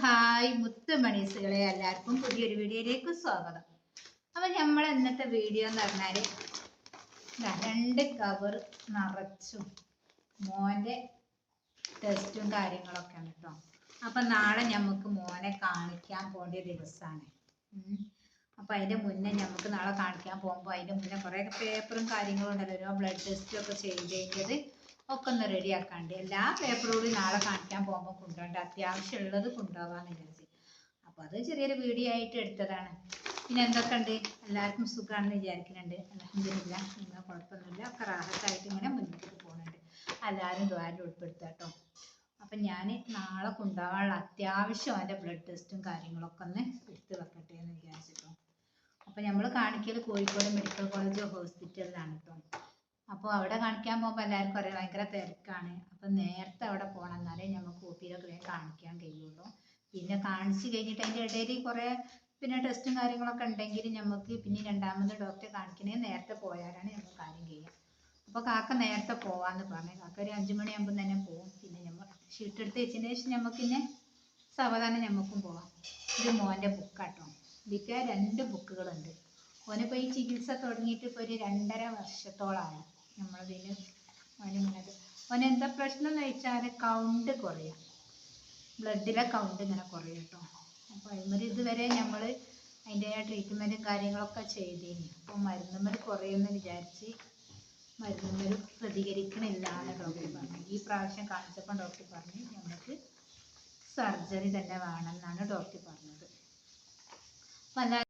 Hi മുത്തുമണീസുകളെ എല്ലാവർക്കും പുതിയൊരു വീഡിയോയിലേക്ക് സ്വാഗതം. അപ്പോൾ നമ്മൾ ഇന്നത്തെ വീഡിയോ എന്ന് പറഞ്ഞാൽ രണ്ട് കവർ നിറച്ചും മോന്റെ ടെസ്റ്റും കാര്യങ്ങളൊക്കെയാണ് കേട്ടോ അപ്പം നാളെ നമുക്ക് മോനെ കാണിക്കാൻ പോണ്ട ദിവസമാണ് അപ്പം അതിന്റെ മുന്നേ നമുക്ക് നാളെ കാണിക്കാൻ പോകുമ്പോൾ അതിന്റെ മുന്നേ കുറേ പേപ്പറും കാര്യങ്ങളും ഉണ്ടല്ലോ. ബ്ലഡ് ടെസ്റ്റും ഒക്കെ ചെയ്തേണ്ടത് ഒക്കെ ഒന്ന് റെഡിയാക്കാണ്ട്. എല്ലാ പേപ്പറോടും നാളെ കാണിക്കാൻ പോകുമ്പോൾ കൊണ്ടുപോകണ്ട അത്യാവശ്യമുള്ളത് കൊണ്ടുപോകാമെന്ന് വിചാരിച്ച്. അപ്പോൾ അത് ചെറിയൊരു വീഡിയോ ആയിട്ട് എടുത്തതാണ്. പിന്നെ എന്തൊക്കെ ഉണ്ട്? എല്ലാവർക്കും സുഖമാണെന്ന് വിചാരിക്കുന്നുണ്ട്. അലഹമില്ല നിങ്ങൾ കുഴപ്പമൊന്നുമില്ല. ഒക്കെ റാഹത്തായിട്ട് ഇങ്ങനെ മുന്നോട്ട് പോകുന്നുണ്ട്. എല്ലാവരും ദ്വാരം ഉൾപ്പെടുത്തുക കേട്ടോ. അപ്പം ഞാൻ നാളെ കൊണ്ടുപോകാനുള്ള അത്യാവശ്യം അതിന്റെ ബ്ലഡ് ടെസ്റ്റും കാര്യങ്ങളൊക്കെ ഒന്ന് എടുത്ത് വെക്കട്ടെ എന്ന് വിചാരിച്ചിട്ടോ. അപ്പം നമ്മൾ കാണിക്കൽ കോഴിക്കോട് മെഡിക്കൽ കോളേജ് ഹോസ്പിറ്റലിലാണ് കേട്ടോ. അപ്പോൾ അവിടെ കാണിക്കാൻ പോകുമ്പോൾ എല്ലാവർക്കും അറിയാം ഭയങ്കര തിരക്കാണ്. അപ്പം നേരത്തെ അവിടെ പോകണം എന്നാലേ നമുക്ക് ഒ വേഗം കാണിക്കാൻ കഴിയുള്ളൂ. പിന്നെ കാണിച്ചു കഴിഞ്ഞിട്ട് അതിന്റെ ഇടയിൽ കുറേ പിന്നെ ടെസ്റ്റും കാര്യങ്ങളൊക്കെ ഉണ്ടെങ്കിൽ നമുക്ക് പിന്നെ രണ്ടാമത് ഡോക്ടറെ കാണിക്കണേ നേരത്തെ പോയാലാണ് നമുക്ക് കാര്യം ചെയ്യുക അപ്പോൾ കാക്ക നേരത്തെ പോവാന്ന് പറഞ്ഞു. കാക്ക ഒരു അഞ്ചു മണിയാകുമ്പോൾ തന്നെ പോവും. പിന്നെ നമ്മൾ ഷീട്ട് എടുത്ത് വെച്ചതിന് ശേഷം നമുക്ക് പിന്നെ സാവധാനം നമുക്കും പോവാം. ഇത് മോന്റെ ബുക്കാട്ടോ ഇതിക്ക് രണ്ട് ബുക്കുകളുണ്ട് ഓനിപ്പോൾ ഈ ചികിത്സ തുടങ്ങിയിട്ട് ഇപ്പോൾ ഒരു രണ്ടര വർഷത്തോളമായി ഓനിങ്ങനെ ഓന് എന്താ പ്രശ്നം എന്ന് വെച്ചാൽ കൗണ്ട് കുറയാം. ബ്ലഡിലെ കൗണ്ട് ഇങ്ങനെ കുറയും കേട്ടോ അപ്പോൾ അതിമൊരു ഇതുവരെ നമ്മൾ അതിന്റെ ട്രീറ്റ്മെന്റും കാര്യങ്ങളൊക്കെ ചെയ്തേനി. അപ്പോൾ മരുന്നുമ്മൽ കുറയുമെന്ന് വിചാരിച്ച് മരുന്നുമ്മൽ പ്രതികരിക്കണില്ല എന്ന് ഡോക്ടർ പറഞ്ഞു. ഈ പ്രാവശ്യം കാണിച്ചപ്പോൾ ഡോക്ടർ പറഞ്ഞു നമുക്ക് സർജറി തന്നെ വേണമെന്നാണ് ഡോക്ടർ പറഞ്ഞത്. അപ്പം അല്ല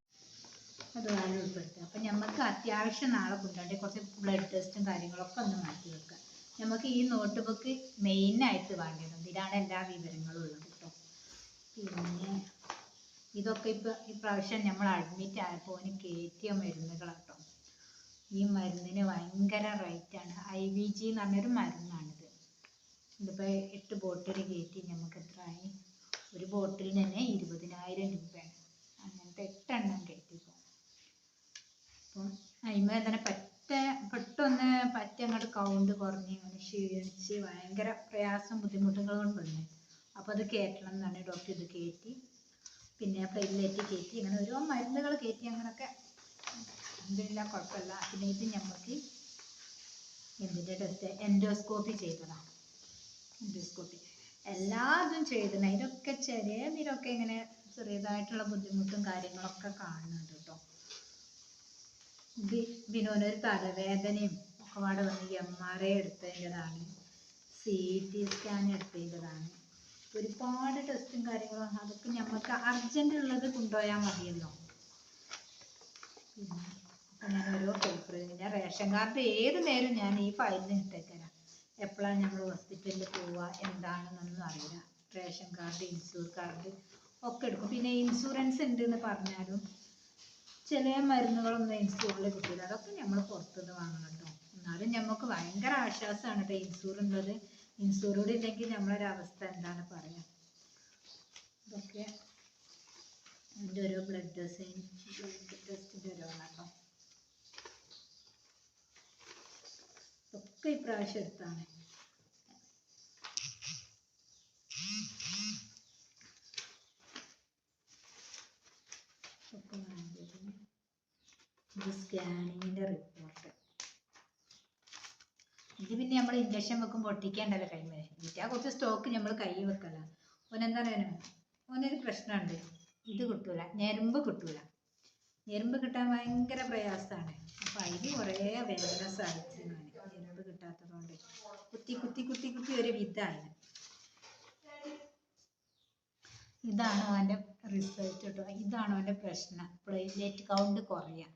അത് വേണം ഉൾപ്പെടുത്തുക അപ്പം നമുക്ക് അത്യാവശ്യം നാളെ കൊണ്ടുപോകേണ്ട കുറച്ച് ബ്ലഡ് ടെസ്റ്റും കാര്യങ്ങളൊക്കെ ഒന്ന് മാറ്റി വെക്കുക. നമുക്ക് ഈ നോട്ട് ബുക്ക് മെയിനായിട്ട് വേണ്ടത് ഇതിലാണ് എല്ലാ വിവരങ്ങളും ഉള്ളത് കേട്ടോ പിന്നെ ഇതൊക്കെ ഇപ്പോൾ ഇപ്രാവശ്യം പ്രാവശ്യം നമ്മൾ അഡ്മിറ്റ് ആയപ്പോൾ കയറ്റിയ മരുന്നുകളാട്ടോ ഈ മരുന്നിന് ഭയങ്കര റേറ്റാണ് ഐ വി ജി എന്ന് പറഞ്ഞൊരു മരുന്നാണിത്. ഇതിപ്പോൾ എട്ട് ബോട്ടിൽ കയറ്റി നമുക്ക് എത്ര ആയി ഒരു ബോട്ടിൽ തന്നെ ഇരുപതിനായിരം രൂപയാണ്. അങ്ങനത്തെ എട്ടെണ്ണം കയറ്റിപ്പോൾ അപ്പം അതിന്മേൽ തന്നെ പറ്റ പെട്ടൊന്ന് പറ്റ അങ്ങോട്ട് കൗണ്ട് കുറഞ്ഞ് അങ്ങനെ ക്ഷീണിച്ച് ഭയങ്കര പ്രയാസം ബുദ്ധിമുട്ടുകൾ കൊണ്ട് വന്നു അപ്പോൾ അത് കയറ്റണം എന്നാണ് ഡോക്ടർ ഇത് കയറ്റി പിന്നെ പ്ലേറ്റിലേറ്റ് കയറ്റി അങ്ങനെ ഓരോ മരുന്നുകൾ കയറ്റി അങ്ങനൊക്കെ. എന്തില്ല കുഴപ്പമില്ല. പിന്നെ ഇത് ഞമ്മക്ക് എന്തിന്റെ ടെസ്റ്റ് എൻഡോസ്കോപ്പി ചെയ്തതാണ് എൻഡോസ്കോപ്പി എല്ലാതും ചെയ്തിട്ടുണ്ട്. അതിലൊക്കെ ചെറിയ ഇതിലൊക്കെ ഇങ്ങനെ ചെറിയതായിട്ടുള്ള ബുദ്ധിമുട്ടും കാര്യങ്ങളൊക്കെ കാണുന്നുണ്ട് കേട്ടോ. ബിനോനൊരു തലവേദനയും ഒക്കെ പാടെ വന്ന് എം ആർ ഐ എടുത്തതിന്റെതാണ്. സി ടി സ്കാൻ എടുത്തതിന്റെതാണ്. ഒരുപാട് ടെസ്റ്റും കാര്യങ്ങളും അതൊക്കെ നമുക്ക് അർജന്റ് ഉള്ളത് കൊണ്ടുപോയാൽ മതിയല്ലോ. അപ്പം ഞാൻ ഓരോ പേപ്പർ ഞാൻ റേഷൻ കാർഡ് ഏത് നേരം ഞാൻ ഈ ഫയലിന് ഇട്ടേക്കരാം. എപ്പോഴാണ് നമ്മൾ ഹോസ്പിറ്റലിൽ പോവുക എന്താണെന്നൊന്നും അറിയില്ല. റേഷൻ കാർഡ് ഇൻഷൂർ കാർഡ് ഒക്കെ എടുക്കും. പിന്നെ ഇൻഷുറൻസ് ഉണ്ട് എന്ന് പറഞ്ഞാലും ചില മരുന്നുകളൊന്നും ഇൻസൂറിൽ കിട്ടില്ല അതൊക്കെ നമ്മൾ പുറത്തുനിന്ന് വാങ്ങണം കേട്ടോ എന്നാലും നമുക്ക് ഭയങ്കര ആശ്വാസമാണ് കേട്ടോ ഇൻഷൂർ ഉള്ളത് ഇൻഷൂർ കൂടി ഇല്ലെങ്കിൽ നമ്മളൊരു അവസ്ഥ എന്താണ് പറയാ? ഇതൊക്കെ എന്റെ ഓരോ ബ്ലഡ് ടെസ്റ്റ് ബ്ലഡ് ടെസ്റ്റിന്റെ ഓരോന്നാണ് കേട്ടോ ഒക്കെ ഇപ്രാവശ്യം എടുത്താണ് ഒക്കെ വാങ്ങിയതിന് ഇത് സ്കാനിങ്ങിന്റെ റിപ്പോർട്ട് ഇത് പിന്നെ നമ്മൾ ഇഞ്ചക്ഷൻ വെക്കുമ്പോൾ ഒട്ടിക്കേണ്ടല്ലോ കൈമേ ആ കുറച്ച് സ്റ്റോക്ക് നമ്മൾ കൈ വെക്കല. ഓനെന്താ പറയുക ഓനൊരു പ്രശ്നമുണ്ട്. ഇത് കിട്ടൂല. ഞെരുമ്പ് കിട്ടൂല. ഞെരുമ്പ് കിട്ടാൻ ഭയങ്കര പ്രയാസമാണ് അപ്പം അതിന് കുറേ വേദന സഹിച്ചു ഞാൻ ഞെരുമ്പ് കിട്ടാത്തതുകൊണ്ട് കുത്തി കുത്തി കുത്തി കുത്തി ഒരു വിധാണ്. ഇതാണ് അവന്റെ റിസൾട്ട് കേട്ടോ ഇതാണ് അവന്റെ പ്രശ്നം. പ്ലേറ്റ്ലേറ്റ് കൗണ്ട് കുറയാ.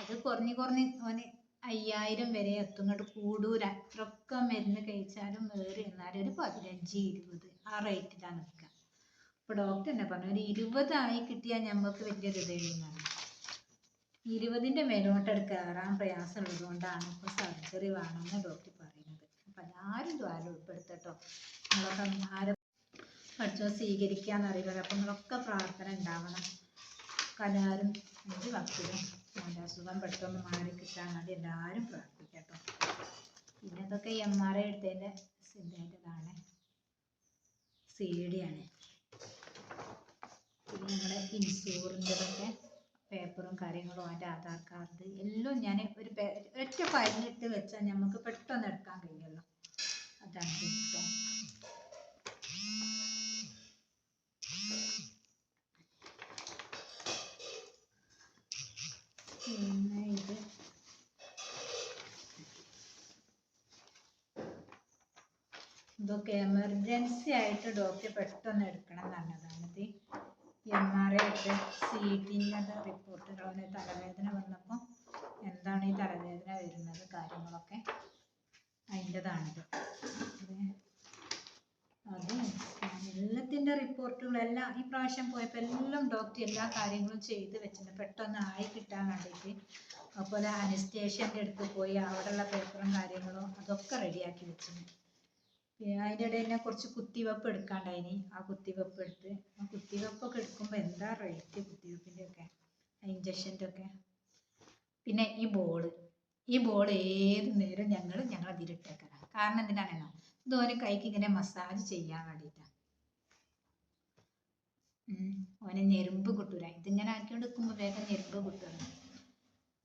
അത് കുറഞ്ഞു കുറഞ്ഞ് ഓന് അയ്യായിരം വരെ എത്തും. ഇങ്ങോട്ട് കൂടൂല. എത്രയൊക്കെ മരുന്ന് കഴിച്ചാലും വേറെ എന്നാലും ഒരു പതിനഞ്ച് ഇരുപത് ആ റേറ്റിലാണ് നിൽക്കുക അപ്പൊ ഡോക്ടർ തന്നെ പറഞ്ഞു ഒരു ഇരുപതായി കിട്ടിയാൽ ഞമ്മക്ക് വലിയൊരു ഇതെന്നാണ് ഇരുപതിന്റെ മേലോട്ട് കയറാൻ പ്രയാസമുള്ളത് കൊണ്ടാണ് ഇപ്പോൾ സർജറി വേണമെന്ന് ഡോക്ടർ പറയുന്നത്. അപ്പം എല്ലാവരും ദ്വാരം ഉൾപ്പെടുത്തട്ടോ. നിങ്ങളൊക്കെ ആരും പഠിച്ചോ സ്വീകരിക്കാന്ന് അറിയില്ല അപ്പം നിങ്ങളൊക്കെ പ്രാർത്ഥന ഉണ്ടാവണം. കലാരും ഒരു ഭക്തരും അവന്റെ അസുഖം പെട്ടെന്ന് മാറി കിട്ടാൻ വേണ്ടി എല്ലാവരും പ്രാർത്ഥിക്കട്ടോ. പിന്നെ ഇതൊക്കെ എം ആർ ഐ എടുത്തതിന്റെ സിദ്ധേന്റെതാണ് സി ഡി ആണ്. പിന്നെ നമ്മുടെ ഇൻഷൂറിന്റെതൊക്കെ പേപ്പറും കാര്യങ്ങളും അതിന്റെ ആധാർ കാർഡ് എല്ലാം ഞാൻ ഒരു ഒറ്റ ഫയലിലിട്ട് വെച്ചാൽ നമുക്ക് പെട്ടെന്ന് എടുക്കാൻ കഴിയുമല്ലോ. അതാണ് ഇഷ്ടം പിന്നെ ഇത് ഇതൊക്കെ എമർജൻസി ആയിട്ട് ഡോക്ടർ പെട്ടെന്ന് എടുക്കണം എന്നുള്ളതാണ് ഇത് എം ആർ ഐ ഒക്കെ സി ടിന്റെ തലവേദന വന്നപ്പോൾ എന്താണ് ഈ തലവേദന വരുന്നത് കാര്യങ്ങളൊക്കെ അതിന്റെതാണിത്. അത് എല്ലാത്തിന്റെ റിപ്പോർട്ടുകളെല്ലാം ഈ പ്രാവശ്യം പോയപ്പോൾ എല്ലാം ഡോക്ടർ എല്ലാ കാര്യങ്ങളും ചെയ്ത് വെച്ചിട്ടുണ്ട്. പെട്ടെന്ന് ആയി കിട്ടാൻ വേണ്ടിയിട്ട്. അതുപോലെ അനസ്റ്റേഷ്യന്റെ അടുത്ത് പോയി അവിടെയുള്ള പേപ്പറും കാര്യങ്ങളും അതൊക്കെ റെഡിയാക്കി വെച്ചിട്ടുണ്ട്. ഇടയിൽ തന്നെ കുറച്ച് കുത്തിവെപ്പ് എടുക്കാണ്ടായിനി. ആ കുത്തിവെപ്പ് എടുത്ത് ആ കുത്തിവെപ്പൊക്കെ എടുക്കുമ്പോൾ എന്താ റേറ്റ് കുത്തിവെപ്പിന്റെ ഒക്കെ ഇഞ്ചക്ഷന്റെ ഒക്കെ പിന്നെ ഈ ബോൾ ഈ ബോൾ ഏത് നേരം ഞങ്ങൾ ഞങ്ങൾ അതിലിട്ടേക്കണം കാരണം എന്തിനാണെന്നോ? ഇതോനെ കൈക്ക് ഇങ്ങനെ മസാജ് ചെയ്യാൻ വേണ്ടിയിട്ടാണ് ഓനെ ഞെരുമ്പ് കിട്ടൂല. ഇതിങ്ങനെ ആക്കിക്കൊണ്ട് നിൽക്കുമ്പോൾ വേഗം ഞെരുമ്പ് കിട്ടുമല്ലോ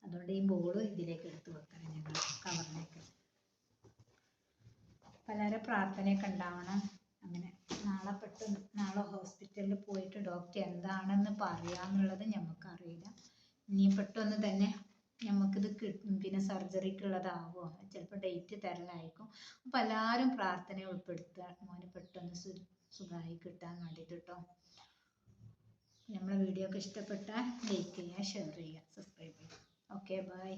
അതുകൊണ്ട് ഈ ബോൾ ഇതിലേക്ക് എടുത്ത് വെക്കണം ഞങ്ങൾ കവറിലേക്ക് പലരെ പ്രാർത്ഥനയൊക്കെ ഉണ്ടാവണം. അങ്ങനെ നാളെ പെട്ടെന്ന് നാളെ ഹോസ്പിറ്റലിൽ പോയിട്ട് ഡോക്ടർ എന്താണെന്ന് പറയാന്നുള്ളത് ഞമ്മക്കറിയില്ല. ഇനി പെട്ടെന്ന് തന്നെ നമുക്കിത് പിന്നെ സർജറിക്കുള്ളതാവോ? ചിലപ്പോൾ ഡേറ്റ് തരലായിരിക്കും. അപ്പോൾ എല്ലാവരും പ്രാർത്ഥന ഉൾപ്പെടുത്തുക. മോന് പെട്ടെന്ന് സു സുഖമായി കിട്ടാൻ വേണ്ടിയിട്ട് കേട്ടോ നമ്മളെ വീഡിയോ ഒക്കെ ഇഷ്ടപ്പെട്ടാൽ ലൈക്ക് ചെയ്യുക ഷെയർ ചെയ്യുക സബ്സ്ക്രൈബ് ചെയ്യുക. Okay bye